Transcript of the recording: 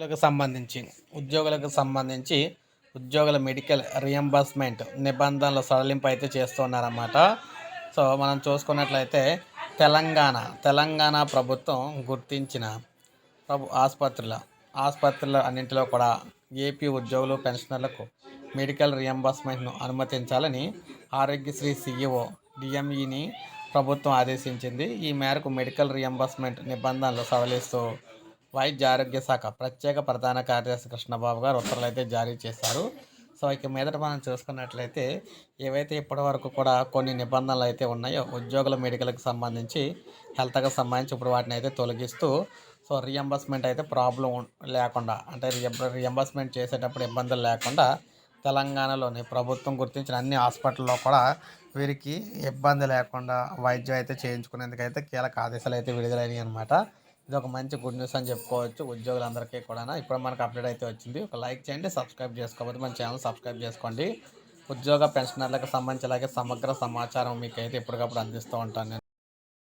ఉద్యోగులకు సంబంధించి ఉద్యోగులకు సంబంధించి ఉద్యోగుల మెడికల్ రియంబర్స్మెంట్ నిబంధనల సడలింపు అయితే చేస్తున్నారన్నమాట. సో మనం చూసుకున్నట్లయితే తెలంగాణ తెలంగాణ ప్రభుత్వం గుర్తించిన ప్రభు ఆసుపత్రుల ఆసుపత్రుల అన్నింటిలో కూడా ఏపీ ఉద్యోగులు పెన్షనర్లకు మెడికల్ రియంబర్స్మెంట్ను అనుమతించాలని ఆరోగ్యశ్రీ సీఈఓ డిఎంఈని ప్రభుత్వం ఆదేశించింది. ఈ మేరకు మెడికల్ రియంబర్స్మెంట్ నిబంధనలు సవలిస్తూ వైద్య ఆరోగ్య శాఖ ప్రత్యేక ప్రధాన కార్యదర్శి కృష్ణబాబు గారు ఉత్తర్వులు అయితే జారీ చేశారు. సో ఇక మీదట మనం చూసుకున్నట్లయితే ఏవైతే ఇప్పటి వరకు కూడా కొన్ని నిబంధనలు అయితే ఉన్నాయో ఉద్యోగుల మెడికల్కి సంబంధించి హెల్త్కి సంబంధించి ఇప్పుడు వాటిని అయితే తొలగిస్తూ సో రియంబర్స్మెంట్ అయితే ప్రాబ్లం లేకుండా అంటే రియంబర్స్మెంట్ చేసేటప్పుడు ఇబ్బందులు లేకుండా తెలంగాణలోని ప్రభుత్వం గుర్తించిన అన్ని హాస్పిటల్లో కూడా వీరికి ఇబ్బంది లేకుండా వైద్యం అయితే చేయించుకునేందుకైతే కీలక ఆదేశాలు అయితే విడుదలైనవి అనమాట ఇది ఒక మంచి గుడ్ న్యూస్ అని చెప్పుకోవచ్చు ఉద్యోగులందరికీ కూడా ఇప్పుడు మనకు అప్డేట్ అయితే వచ్చింది. ఒక లైక్ చేయండి సబ్స్క్రైబ్ చేసుకోకపోతే మన ఛానల్ సబ్స్క్రైబ్ చేసుకోండి. ఉద్యోగ పెన్షనర్లకు సంబంధించి అలాగే సమగ్ర సమాచారం మీకు అయితే ఎప్పటికప్పుడు అందిస్తూ ఉంటాను